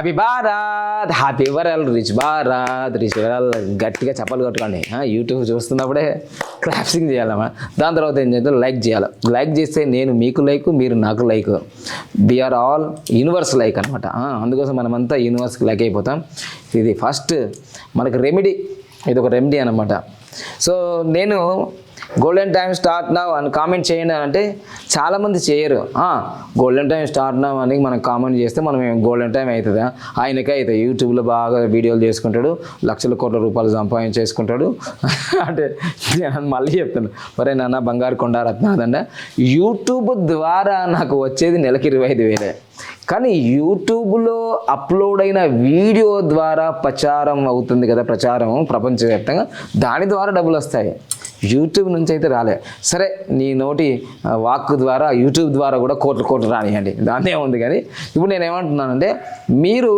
Happy Bharat happy world rich Bharat rich world గట్టిగా చెప్పలు కొట్టుకోండి. యూట్యూబ్ చూస్తున్నప్పుడే క్లాప్సింగ్ చేయాలమ్మా. దాని తర్వాత ఏం చేయాలి లైక్ చేయాలి. లైక్ చేస్తే నేను మీకు లైక్ మీరు నాకు like B R all universe like అనమాట అందుకోసం మనమంతా యూనివర్స్కి లైక్ అయిపోతాం. ఇది ఫస్ట్ మనకి రెమెడీ ఇది ఒక రెమెడీ అనమాట సో నేను గోల్డెన్ టైం స్టార్ట్ నవ్ అని కామెంట్ చేయండి అని అంటే చాలామంది చేయరు. గోల్డెన్ టైం స్టార్ట్ నవ్ అని మనం కామెంట్ చేస్తే మనం గోల్డెన్ టైం అవుతుందా ఆయనకే అవుతుంది యూట్యూబ్లో బాగా వీడియోలు చేసుకుంటాడు. లక్షల కోట్ల రూపాయలు సంపాదించేసుకుంటాడు అంటే నేను మళ్ళీ చెప్తాను మరే నాన్న బంగారు కొండ రత్నాదండ యూట్యూబ్ ద్వారా నాకు వచ్చేది నెలకి ఇరవై ఐదు వేలే. కానీ యూట్యూబ్లో అప్లోడ్ అయిన వీడియో ద్వారా ప్రచారం అవుతుంది కదా ప్రచారం ప్రపంచవ్యాప్తంగా. దాని ద్వారా డబ్బులు వస్తాయి. యూట్యూబ్ నుంచి అయితే రాలే. సరే నీ నోటి వాక్ ద్వారా యూట్యూబ్ ద్వారా కూడా కోట్లు కోట్లు రానియండి. దాన్నే ఉంది కానీ ఇప్పుడు నేను ఏమంటున్నానంటే మీరు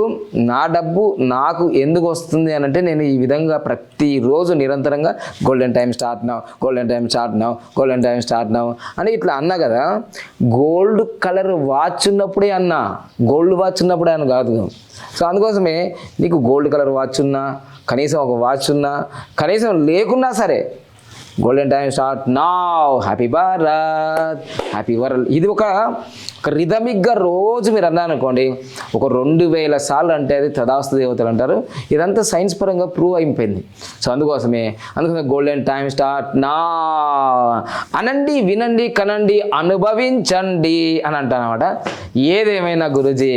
నా డబ్బు నాకు ఎందుకు వస్తుంది అని అంటే నేను ఈ విధంగా ప్రతిరోజు నిరంతరంగా golden time start now golden time start now golden time start now అని ఇట్లా అన్నా కదా గోల్డ్ కలర్ వాచ్ ఉన్నప్పుడే అన్నా గోల్డ్ వాచ్ ఉన్నప్పుడే అని కాదు. సో అందుకోసమే నీకు గోల్డ్ కలర్ వాచ్ ఉన్నా కనీసం ఒక వాచ్ ఉన్నా కనీసం లేకున్నా సరే golden time start now happy Bharat happy world ఇది ఒక ఒక రిథమిక్గా రోజు మీరు అనుకోండి ఒక రెండు వేల సార్లు అంటే అది తదాస్తు దేవతలు అంటారు. ఇదంతా సైన్స్ పరంగా ప్రూవ్ అయిపోయింది. సో అందుకోసమే అందుకోసం గోల్డెన్ టైమ్ స్టార్ట్ నా అనండి వినండి కనండి అనుభవించండి అని అంటానమాట ఏదేమైనా గురుజీ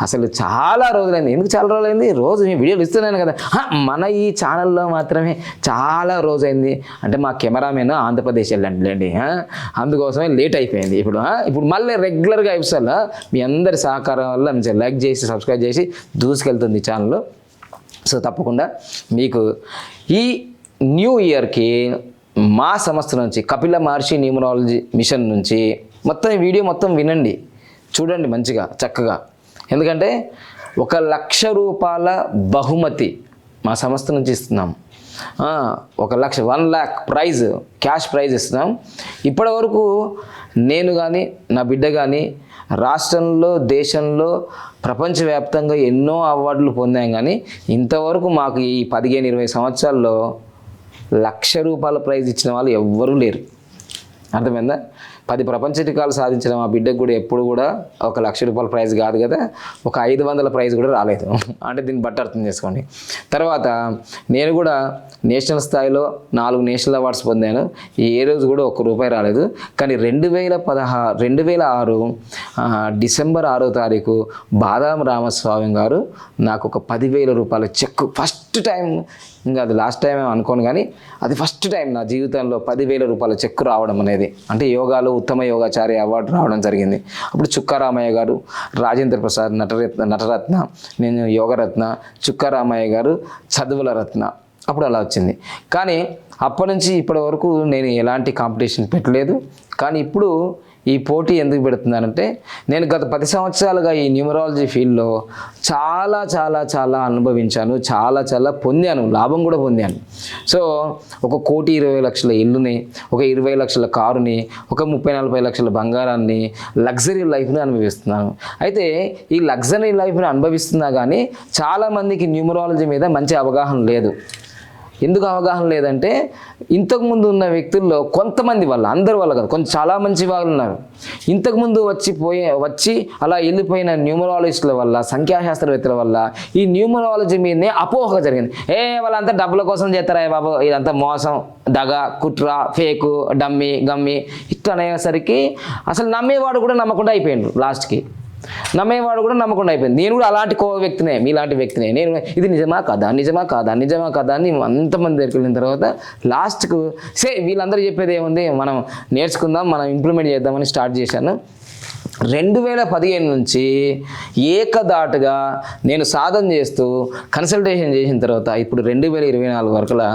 అసలు చాలా రోజులైంది. ఎందుకు చాలా రోజులైంది? రోజు మీ వీడియోలు ఇస్తున్నాను కదా. మన ఈ ఛానల్లో మాత్రమే చాలా రోజైంది. అంటే మా కెమెరామెన్ ఆంధ్రప్రదేశ్ వెళ్ళండి అందుకోసమే లేట్ అయిపోయింది ఇప్పుడు ఇప్పుడు మళ్ళీ రెగ్యులర్గా ఎపిసోడ్లో మీ అందరి సహకారం వల్ల మంచిగా లైక్ చేసి సబ్స్క్రైబ్ చేసి దూసుకెళ్తుంది ఛానల్ సో తప్పకుండా మీకు ఈ న్యూ ఇయర్కి మా సంస్థ నుంచి కపిల మహర్షి న్యూమరాలజీ మిషన్ నుంచి మొత్తం ఈ వీడియో మొత్తం వినండి. చూడండి మంచిగా చక్కగా. ఎందుకంటే ఒక లక్ష రూపాయల బహుమతి మా సంస్థ నుంచి ఇస్తున్నాం. ఒక లక్ష one lakh prize cash prize ఇస్తున్నాం. ఇప్పటి వరకు నేను కానీ నా బిడ్డ కానీ రాష్ట్రంలో దేశంలో ప్రపంచవ్యాప్తంగా ఎన్నో అవార్డులు పొందాం కానీ ఇంతవరకు మాకు ఈ పదిహేను ఇరవై సంవత్సరాల్లో లక్ష రూపాయల ప్రైజ్ ఇచ్చిన వాళ్ళు ఎవ్వరూ లేరు. అర్థమైందా? పది ప్రపంచ రికార్డులు సాధించిన మా బిడ్డకు కూడా ఎప్పుడు కూడా ఒక లక్ష రూపాయల ప్రైజ్ కాదు కదా ఒక ఐదు వందల ప్రైజ్ కూడా రాలేదు. అంటే దీన్ని బట్టి అర్థం చేసుకోండి. తర్వాత నేను కూడా నేషనల్ స్థాయిలో నాలుగు నేషనల్ అవార్డ్స్ పొందాను. ఏ రోజు కూడా ఒక్క రూపాయి రాలేదు. కానీ రెండు వేల పదహారు రెండు వేల ఆరు డిసెంబర్ ఆరో తారీఖు బాదాం రామస్వామి గారు నాకు ఒక పదివేల రూపాయల చెక్ ఫస్ట్ ఫస్ట్ టైం. ఇంకా అది లాస్ట్ టైం ఏమో అనుకోను కానీ అది ఫస్ట్ టైం నా జీవితంలో పదివేల రూపాయల చెక్ రావడం అనేది. అంటే యోగాలో ఉత్తమ యోగాచారి అవార్డు రావడం జరిగింది. అప్పుడు చుక్కారామయ్య గారు రాజేంద్ర ప్రసాద్ నటరత్న నటరత్న నేను యోగరత్న చుక్కారామయ్య గారు చదువుల రత్న. అప్పుడు అలా వచ్చింది. కానీ అప్పటి నుంచి ఇప్పటి వరకు నేను ఎలాంటి కాంపిటీషన్ పెట్టలేదు. కానీ ఇప్పుడు ఈ పోటీ ఎందుకు పెడుతున్నానంటే నేను గత పది సంవత్సరాలుగా ఈ న్యూమరాలజీ ఫీల్డ్లో చాలా చాలా చాలా అనుభవించాను చాలా చాలా పొందాను లాభం కూడా పొందాను. సో ఒక కోటి ఇరవై లక్షల ఇల్లుని ఒక ఇరవై లక్షల కారుని ఒక ముప్పై నలభై లక్షల బంగారాన్ని లగ్జరీ లైఫ్ని అనుభవిస్తున్నాను. అయితే ఈ లగ్జరీ లైఫ్ని అనుభవిస్తున్నా కానీ చాలామందికి న్యూమరాలజీ మీద మంచి అవగాహన లేదు. ఎందుకు అవగాహన లేదంటే ఇంతకుముందు ఉన్న వ్యక్తుల్లో కొంతమంది వల్ల అందరి వల్ల కాదు కొంచెం చాలా మంచి వాళ్ళు ఉన్నారు. ఇంతకుముందు వచ్చి పోయే వచ్చి అలా వెళ్ళిపోయిన న్యూమరాలజిస్టుల వల్ల సంఖ్యాశాస్త్రవేత్తల వల్ల ఈ న్యూమరాలజీ మీదనే అపోహ జరిగింది. ఏ వాళ్ళంతా డబ్బుల కోసం చేస్తారా బాబు? ఇదంతా మోసం దగ కుట్ర ఫేకు డమ్మి గమ్మి ఇట్లా అనేసరికి అసలు నమ్మేవాడు కూడా నమ్మకుండా అయిపోయిండు లాస్ట్కి. నమ్మేవాడు కూడా నమ్మకుండా అయిపోయింది. నేను కూడా అలాంటి కో వ్యక్తినే మీలాంటి వ్యక్తినే. నేను ఇది నిజమా కాదా? నిజమా కాదా? నిజమా కాదా? అని అంతమంది దగ్గరికి వెళ్ళిన తర్వాత లాస్ట్కు సే వీళ్ళందరూ చెప్పేది ఏముంది? మనం నేర్చుకుందాం మనం ఇంప్లిమెంట్ చేద్దామని స్టార్ట్ చేశాను. రెండు వేల పదిహేను నుంచి ఏకదాటుగా నేను సాధన చేస్తూ కన్సల్టేషన్ చేసిన తర్వాత ఇప్పుడు రెండు వేల ఇరవై నాలుగు వరకులా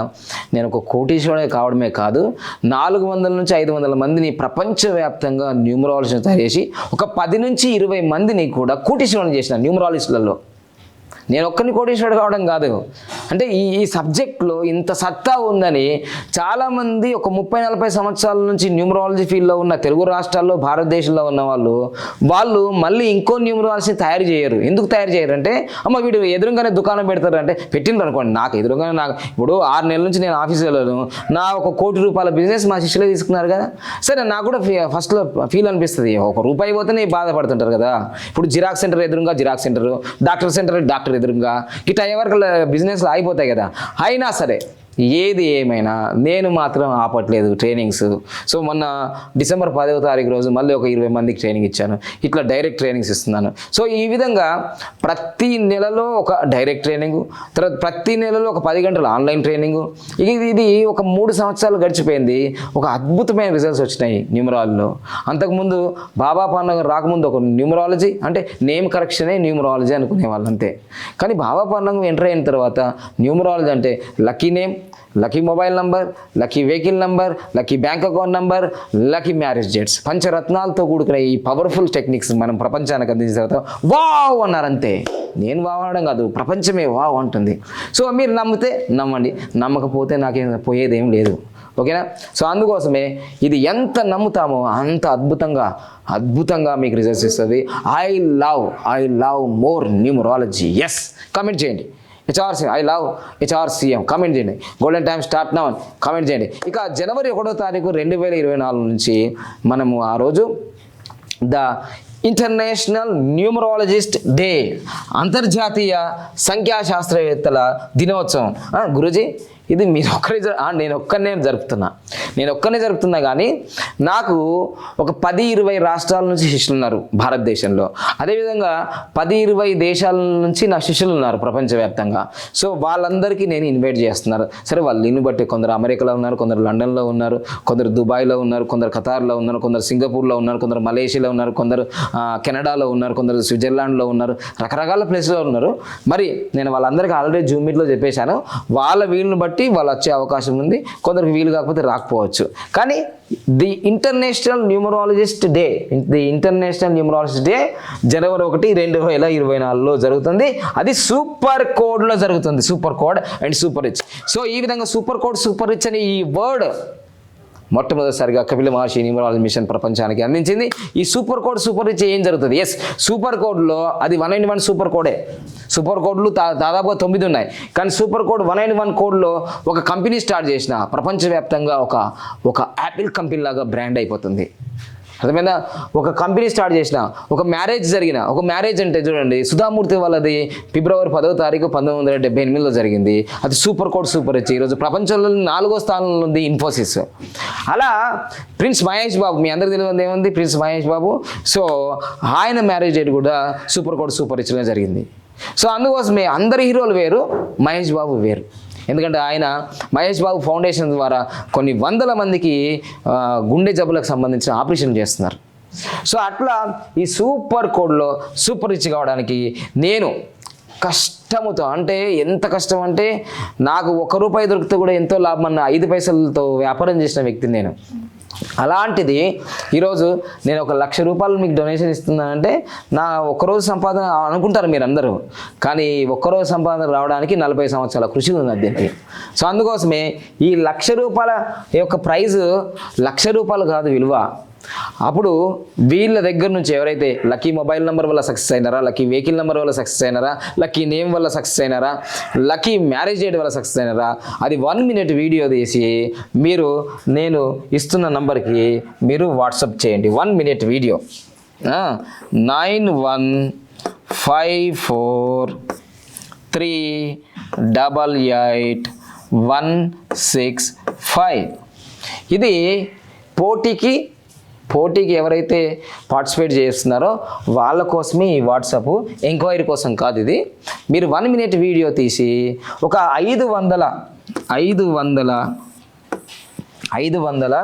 నేను ఒక కోటీశ్వరుడే కావడమే కాదు నాలుగు వందల నుంచి ఐదు వందల మందిని ప్రపంచవ్యాప్తంగా న్యూమరాలజీని తయారు చేసి ఒక పది నుంచి ఇరవై మందిని కూడా కోటీశ్వరుని చేసిన న్యూమరాలజిస్టులలో. నేను ఒక్కరిని కోటీశ్వరుడు కావడం కాదు. అంటే ఈ ఈ సబ్జెక్ట్లో ఇంత సత్తా ఉందని చాలామంది ఒక ముప్పై నలభై సంవత్సరాల నుంచి న్యూమరాలజీ ఫీల్డ్లో ఉన్న తెలుగు రాష్ట్రాల్లో భారతదేశంలో ఉన్న వాళ్ళు వాళ్ళు మళ్ళీ ఇంకో న్యూమరాలజీని తయారు చేయరు. ఎందుకు తయారు చేయరు అంటే అమ్మ వీడు ఎదురుగానే దుకాణం పెడతారు అంటే పెట్టిండ్రు అనుకోండి నాకు ఎదురుగానే నాకు ఇప్పుడు ఆరు నెలల నుంచి నేను ఆఫీస్ వెళ్ళాను నా ఒక కోటి రూపాయల బిజినెస్ మా శిష్యులే తీసుకున్నారు కదా. సరే నాకు కూడా ఫీ- ఫస్ట్లో ఫీల్ అనిపిస్తుంది ఒక రూపాయి పోతేనే బాధపడుతుంటారు కదా. ఇప్పుడు జిరాక్స్ సెంటర్ ఎదురుగా xerox centre doctor centre doctor ఎదురుగా ఇట్లా అయ్యే వరకు బిజినెస్లు అయిపోతాయి కదా అయినా సరే ఏది ఏమైనా నేను మాత్రం ఆపట్లేదు ట్రైనింగ్స్ సో మొన్న డిసెంబర్ పదవ తారీఖు రోజు మళ్ళీ ఒక ఇరవై మందికి ట్రైనింగ్ ఇచ్చాను. ఇట్లా డైరెక్ట్ ట్రైనింగ్స్ ఇస్తున్నాను. సో ఈ విధంగా ప్రతి నెలలో ఒక డైరెక్ట్ ట్రైనింగ్ తర్వాత ప్రతి నెలలో ఒక పది గంటల ఆన్లైన్ ట్రైనింగ్ ఇది ఇది ఒక మూడు సంవత్సరాలు గడిచిపోయింది. ఒక అద్భుతమైన రిజల్ట్స్ వచ్చినాయి న్యూమరాలజీలో అంతకుముందు బాబా పండుగ రాకముందు ఒక న్యూమరాలజీ అంటే నేమ్ కరెక్షనే న్యూమరాలజీ అనుకునే వాళ్ళు అంతే. కానీ బాబా పండుగ ఎంటర్ అయిన తర్వాత న్యూమరాలజీ అంటే lucky name lucky mobile number lucky vehicle number lucky bank account number lucky marriage dates. పంచరత్నాలతో కూడుకున్న ఈ పవర్ఫుల్ టెక్నిక్స్ మనం ప్రపంచానికి అందించిన తర్వాత వావ్ అన్నారంతే. నేను వావ్ అనడం కాదు ప్రపంచమే వావ్ అంటుంది. సో మీరు నమ్మితే నమ్మండి. నమ్మకపోతే నాకేం పోయేదేం లేదు. ఓకేనా? సో అందుకోసమే ఇది ఎంత నమ్ముతామో అంత అద్భుతంగా అద్భుతంగా మీకు రిజల్ట్స్ ఇస్తుంది. I love I love more numerology. Yes comment చేయండి. HRC I love HRCM comment చేయండి. Golden time start now comment చేయండి. ఇక జనవరి ఒకటో తారీఖు రెండు వేల ఇరవై నాలుగు నుంచి మనము ఆ రోజు ద ఇంటర్నేషనల్ న్యూమరాలజిస్ట్ డే అంతర్జాతీయ సంఖ్యాశాస్త్రవేత్తల దినోత్సవం. గురుజీ గురూజీ ఇది మీరు ఒక్కరే నేను ఒక్కనే జరుపుతున్నా. నేను ఒక్కనే జరుపుతున్నా కానీ నాకు ఒక పది ఇరవై రాష్ట్రాల నుంచి శిష్యులు ఉన్నారు భారతదేశంలో. అదేవిధంగా పది ఇరవై దేశాల నుంచి నా శిష్యులు ఉన్నారు ప్రపంచవ్యాప్తంగా. సో వాళ్ళందరికీ నేను ఇన్వైట్ చేస్తున్నారు. సరే వాళ్ళు ఇన్ని బట్టి కొందరు అమెరికాలో ఉన్నారు కొందరు లండన్లో ఉన్నారు కొందరు దుబాయ్లో ఉన్నారు కొందరు ఖతార్లో ఉన్నారు కొందరు సింగపూర్లో ఉన్నారు కొందరు మలేషియాలో ఉన్నారు కొందరు కెనడాలో ఉన్నారు కొందరు స్విట్జర్లాండ్లో ఉన్నారు రకరకాల ప్లేస్లో ఉన్నారు. మరి నేను వాళ్ళందరికీ ఆల్రెడీ జూమ్ మీట్లో చెప్పేశాను. వాళ్ళ వీళ్ళని బట్టి వాళ్ళు వచ్చే అవకాశం ఉంది. కొందరికి వీలు కాకపోతే రాకపోవచ్చు. కానీ the international numerologist day the international numerologist day జనవరి ఒకటి రెండు వేల ఇరవై నాలుగులో జరుగుతుంది. అది సూపర్ కోడ్లో జరుగుతుంది. Super code and super rich. So ఈ విధంగా సూపర్ కోడ్ సూపర్ రిచ్ అనే ఈ వర్డ్ మొట్టమొదటిసారిగా కపిల మహర్షి న్యూమరాలజీ మిషన్ ప్రపంచానికి అందించింది. ఈ సూపర్ కోడ్ సూపర్ రిచ్ ఏం జరుగుతుంది? ఎస్ సూపర్ కోడ్లో అది వన్ అండ్ వన్ సూపర్ కోడే. సూపర్ కోడ్లు దా దాదాపుగా తొమ్మిది ఉన్నాయి. కానీ super code one and one కోడ్లో ఒక కంపెనీ స్టార్ట్ చేసిన ప్రపంచవ్యాప్తంగా ఒక ఒక యాపిల్ కంపెనీ లాగా బ్రాండ్ అయిపోతుంది. అర్థమైందా? ఒక కంపెనీ స్టార్ట్ చేసిన ఒక మ్యారేజ్ జరిగిన ఒక మ్యారేజ్ అంటే చూడండి సుధామూర్తి వాళ్ళది ఫిబ్రవరి పదవ తారీఖు పంతొమ్మిది వందల డెబ్బై ఎనిమిదిలో జరిగింది. అది సూపర్ కోడ్ సూపర్ రిచ్ ఈరోజు ప్రపంచంలో నాలుగో స్థానంలో ఉంది ఇన్ఫోసిస్ అలా ప్రిన్స్ మహేష్ బాబు మీ అందరికి తెలియదు ఏముంది? ప్రిన్స్ మహేష్ బాబు సో ఆయన మ్యారేజ్ డేట్ కూడా సూపర్ కోడ్ సూపర్ రిచ్లో జరిగింది. సో అందుకోసమే అందరి హీరోలు వేరు మహేష్ బాబు వేరు. ఎందుకంటే ఆయన మహేష్ బాబు ఫౌండేషన్ ద్వారా కొన్ని వందల మందికి గుండె జబ్బులకు సంబంధించిన ఆపరేషన్ చేస్తున్నారు. సో అట్లా ఈ సూపర్ కోడ్లో సూపర్ రిచ్ కావడానికి నేను కష్టముతో అంటే ఎంత కష్టం అంటే నాకు ఒక రూపాయి దొరికితే కూడా ఎంతో లాభం అన్న ఐదు పైసలతో వ్యాపారం చేసిన వ్యక్తిని నేను. అలాంటిది ఈరోజు నేను ఒక లక్ష రూపాయలు మీకు డొనేషన్ ఇస్తున్నానంటే నా ఒక్కరోజు సంపాదన అనుకుంటారు మీరు అందరూ కానీ ఒక్కరోజు సంపాదన రావడానికి నలభై సంవత్సరాల కృషి ఉంది దీనికి సో అందుకోసమే ఈ లక్ష రూపాయల యొక్క ప్రైజు లక్ష రూపాయలు కాదు విలువ. అప్పుడు వీళ్ళ దగ్గర నుంచి ఎవరైతే లక్కీ మొబైల్ నెంబర్ వల్ల సక్సెస్ అయినారా లక్కీ వెహికల్ నెంబర్ వల్ల సక్సెస్ అయినారా లక్కీ నేమ్ వల్ల సక్సెస్ అయినారా లక్కీ మ్యారేజ్ డేట్ వల్ల సక్సెస్ అయినారా అది వన్ మినిట్ వీడియో తీసి మీరు నేను ఇస్తున్న నంబర్కి మీరు వాట్సప్ చేయండి. One minute video. Nine one five four three double eight one six five. ఇది పోటీకి పోటీకి ఎవరైతే పార్టిసిపేట్ చేస్తున్నారో వాళ్ళ కోసమే ఈ వాట్సాప్ ఎంక్వైరీ కోసం కాదు ఇది. మీరు వన్ మినిట్ వీడియో తీసి ఒక ఐదు వందల ఐదు వందల ఐదు వందల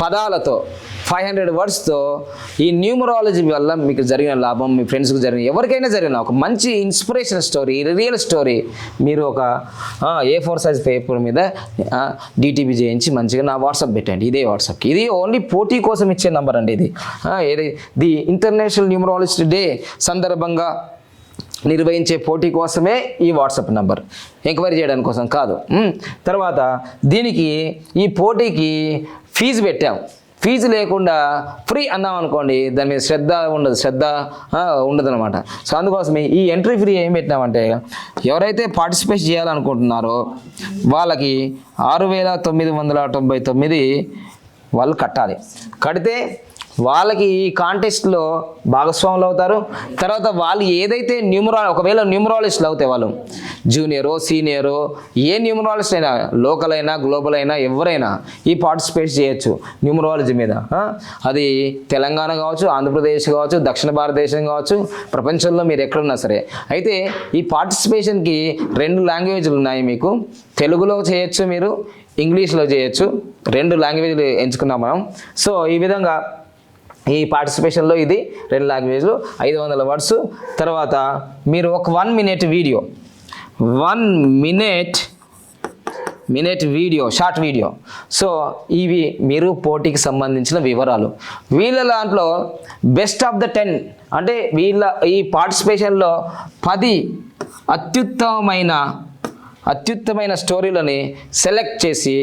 పదాలతో ఫైవ్ హండ్రెడ్ వర్డ్స్తో ఈ న్యూమరాలజీ వల్ల మీకు జరిగిన లాభం మీ ఫ్రెండ్స్కి జరిగిన ఎవరికైనా జరిగిన ఒక మంచి ఇన్స్పిరేషన్ స్టోరీ రియల్ స్టోరీ మీరు ఒక ఏ ఫోర్ సైజ్ పేపర్ మీద డిటిపి చేయించి మంచిగా నా వాట్సాప్ పెట్టండి. ఇదే వాట్సాప్కి ఇది ఓన్లీ పోటీ కోసం ఇచ్చే నంబర్ అండి ఇది. ఏది ది ఇంటర్నేషనల్ న్యూమరాలజిస్ట్ డే సందర్భంగా నిర్వహించే పోటీ కోసమే ఈ వాట్సాప్ నంబర్ ఎంక్వైరీ చేయడానికి కోసం కాదు తర్వాత దీనికి ఈ పోటీకి ఫీజు పెట్టాం. ఫీజు లేకుండా ఫ్రీ అన్నాం అనుకోండి దాని మీద శ్రద్ధ ఉండదు శ్రద్ధ ఉండదు అనమాట సో అందుకోసమే ఈ ఎంట్రీ ఫ్రీ ఏం పెట్టినామంటే ఎవరైతే పార్టిసిపేట్ చేయాలనుకుంటున్నారో వాళ్ళకి ఆరు వేల తొమ్మిది వందల తొంభై తొమ్మిది వాళ్ళు కట్టాలి. కడితే వాళ్ళకి ఈ కాంటెస్ట్లో భాగస్వాములు అవుతారు. తర్వాత వాళ్ళు ఏదైతే న్యూమరా ఒకవేళ న్యూమరాలజిస్టులు అవుతాయి వాళ్ళు జూనియరో సీనియరో ఏ న్యూమరాలజిస్ట్ అయినా లోకల్ అయినా గ్లోబల్ అయినా ఎవరైనా ఈ పార్టిసిపేట్ చేయొచ్చు న్యూమరాలజీ మీద. అది తెలంగాణ కావచ్చు ఆంధ్రప్రదేశ్ కావచ్చు దక్షిణ భారతదేశం కావచ్చు ప్రపంచంలో మీరు ఎక్కడున్నా సరే. అయితే ఈ పార్టిసిపేషన్కి రెండు లాంగ్వేజ్లు ఉన్నాయి మీకు. తెలుగులో చేయొచ్చు మీరు ఇంగ్లీష్లో చేయొచ్చు. రెండు లాంగ్వేజ్లు ఎంచుకున్నాం మనం. సో ఈ విధంగా ఈ పార్టిసిపేషన్లో ఇది రెండు లాంగ్వేజ్లు ఐదు వందల వర్డ్స్ తర్వాత మీరు ఒక one minute video one minute minute video short video so ఇవి మీరు పోటీకి సంబంధించిన వివరాలు. వీళ్ళ దాంట్లో బెస్ట్ ఆఫ్ ద టెన్ అంటే వీళ్ళ ఈ పార్టిసిపేషన్లో పది అత్యుత్తమమైన అత్యుత్తమైన స్టోరీలని సెలెక్ట్ చేసి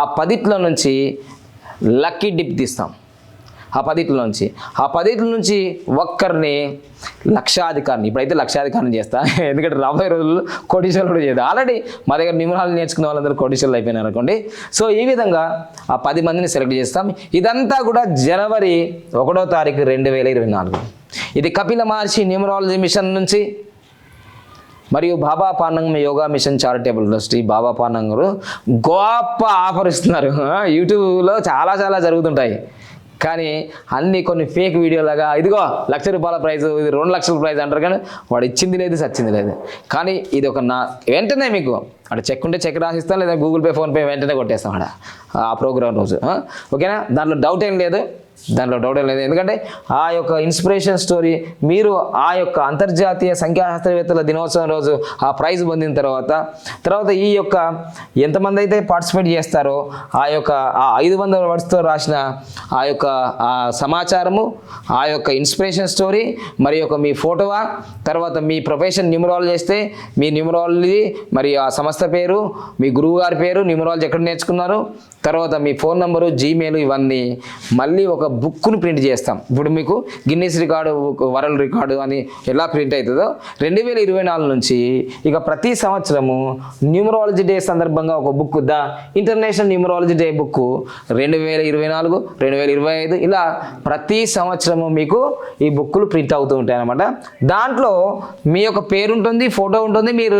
ఆ పదిట్లో నుంచి లక్కీ డిప్ తీస్తాం. ఆ పదిట్ల నుంచి. ఆ పదిట్ల నుంచి ఒక్కరిని లక్షాధికారిని ఇప్పుడైతే లక్షాధికారిని చేస్తా. ఎందుకంటే రాబోయే రోజుల్లో కోటీశ్వరులు కూడా చేద్దాం ఆల్రెడీ మా దగ్గర నిమరాలు నేర్చుకున్న వాళ్ళందరూ కోటీశ్వరులు అయిపోయినారు అనుకోండి. సో ఈ విధంగా ఆ పది మందిని సెలెక్ట్ చేస్తాం. ఇదంతా కూడా జనవరి ఒకటో తారీఖు రెండు వేల ఇరవై నాలుగు. ఇది కపిల మహర్షి న్యూమరాలజీ మిషన్ నుంచి మరియు Baba Panangam Yoga mission charitable trustee Baba పానంగరు గొప్ప ఆఫర్ ఇస్తున్నారు. యూట్యూబ్లో చాలా చాలా జరుగుతుంటాయి. కానీ అన్ని కొన్ని ఫేక్ వీడియోలాగా ఇదిగో లక్ష రూపాయల ప్రైజ్ ఇది రెండు లక్షల ప్రైజ్ అంటారు కానీ వాడు ఇచ్చింది లేదు సచ్చింది లేదు. కానీ ఇది ఒక నా వెంటనే మీకు అక్కడ చెక్ ఉంటే చెక్ రాసిస్తాం లేదా గూగుల్ పే ఫోన్పే వెంటనే కొట్టేస్తాం అక్కడ ఆ ప్రోగ్రామ్ రోజు ఓకేనా దాంట్లో డౌట్ ఏం లేదు. దాంట్లో డౌట్ లేదు. ఎందుకంటే ఆ యొక్క ఇన్స్పిరేషన్ స్టోరీ మీరు ఆ యొక్క అంతర్జాతీయ సంఖ్యాశాస్త్రవేత్తల దినోత్సవం రోజు ఆ ప్రైజ్ పొందిన తర్వాత తర్వాత ఈ యొక్క ఎంతమంది అయితే పార్టిసిపేట్ చేస్తారో ఆ యొక్క ఆ ఐదు వందల వర్డ్స్తో రాసిన ఆ యొక్క ఆ సమాచారము ఆ యొక్క ఇన్స్పిరేషన్ స్టోరీ మరి యొక్క మీ ఫోటోవా తర్వాత మీ ప్రొఫెషన్ న్యూమరాలజీ చేస్తే మీ న్యూమరాలజీ మరి ఆ సంస్థ పేరు మీ గురువు గారి పేరు న్యూమరాలజీ ఎక్కడ నేర్చుకున్నారు తర్వాత మీ ఫోన్ నెంబరు జీమెయిల్ ఇవన్నీ మళ్ళీ ఒక బుక్ను ప్రింట్ చేస్తాం. ఇప్పుడు మీకు గిన్నీస్ రికార్డు వరల్డ్ రికార్డు అని ఎలా ప్రింట్ అవుతుందో రెండు వేల ఇరవై నాలుగు నుంచి ఇక ప్రతి సంవత్సరము న్యూమరాలజీ డే సందర్భంగా ఒక book the international numerology day book రెండు వేల ఇరవై నాలుగు రెండు వేల ఇరవై ఐదు ఇలా ప్రతి సంవత్సరము మీకు ఈ బుక్కులు ప్రింట్ అవుతూ ఉంటాయి అన్నమాట. దాంట్లో మీ యొక్క పేరు ఉంటుంది ఫోటో ఉంటుంది మీరు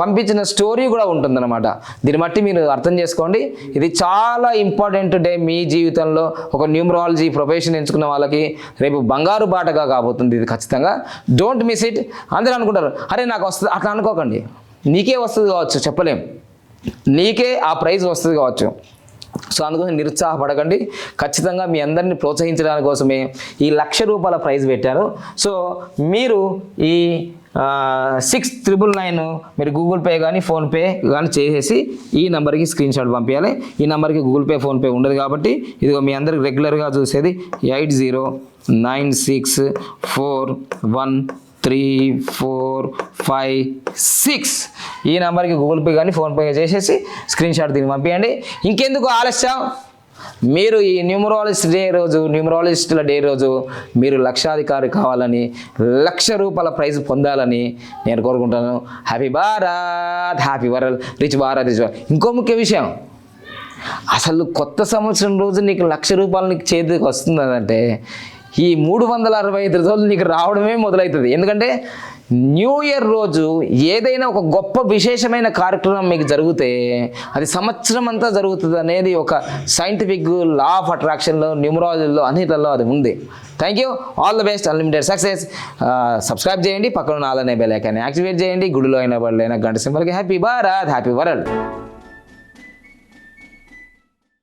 పంపించిన స్టోరీ కూడా ఉంటుంది అనమాట దీన్ని బట్టి మీరు అర్థం చేసుకోండి. ఇది చాలా ఇంపార్టెంట్ డే మీ జీవితంలో ఒక న్యూమరాలజీ ప్రొఫెషన్ ఎంచుకున్న వాళ్ళకి రేపు బంగారు బాటగా కాబోతుంది ఇది ఖచ్చితంగా. డోంట్ మిస్ ఇట్ అందరూ అనుకుంటారు అరే నాకు వస్తుంది. అట్లా అనుకోకండి. నీకే వస్తుంది కావచ్చు చెప్పలేం. నీకే ఆ ప్రైజ్ వస్తుంది కావచ్చు. సో అందుకోసం నిరుత్సాహపడకండి. ఖచ్చితంగా మీ అందరినీ ప్రోత్సహించడానికి కోసమే ఈ లక్ష రూపాయల ప్రైజ్ పెట్టారు. సో మీరు ఈ సిక్స్ త్రిబుల్ నైన్ మీరు గూగుల్ పే కానీ ఫోన్పే కానీ చేసేసి ఈ నెంబర్కి స్క్రీన్ షాట్ పంపించాలి ఈ నెంబర్కి గూగుల్ పే ఫోన్పే ఉండదు కాబట్టి ఇదిగో మీ అందరికి రెగ్యులర్గా చూసేది eight zero nine six four one three four five six. ఈ నెంబర్కి గూగుల్ పే కానీ ఫోన్పే చేసేసి స్క్రీన్ షాట్ దీన్ని పంపించండి ఇంకెందుకు ఆలస్యం? మీరు ఈ న్యూమరాలజిస్ట్ డే రోజు న్యూమరాలజిస్టుల డే రోజు మీరు లక్షాధికారి కావాలని లక్ష రూపాయల ప్రైజ్ పొందాలని నేను కోరుకుంటాను. Happy Bharat happy world rich Bharat rich Bharat ఇంకో ముఖ్య విషయం అసలు కొత్త సంవత్సరం రోజు నీకు లక్ష రూపాయలు నీకు చేతికి వస్తుందంటే ఈ మూడు వందల అరవై ఐదు రోజులు నీకు రావడమే మొదలవుతుంది ఎందుకంటే న్యూ ఇయర్ రోజు ఏదైనా ఒక గొప్ప విశేషమైన కార్యక్రమం మీకు జరిగితే అది సంవత్సరం అంతా జరుగుతుంది అనేది ఒక సైంటిఫిక్ లా ఆఫ్ అట్రాక్షన్లో న్యూమరాలజీలో అన్నిటిలో అది ఉంది. Thank uh, you all the best unlimited success subscribe చేయండి. పక్కన నాలనే బెల్ ఐకాన్ యాక్టివేట్ చేయండి. గుడిలో అయిన వాళ్ళు అయినా గంట సింబల్కి హ్యాపీ భారత్ హ్యాపీ వరల్డ్.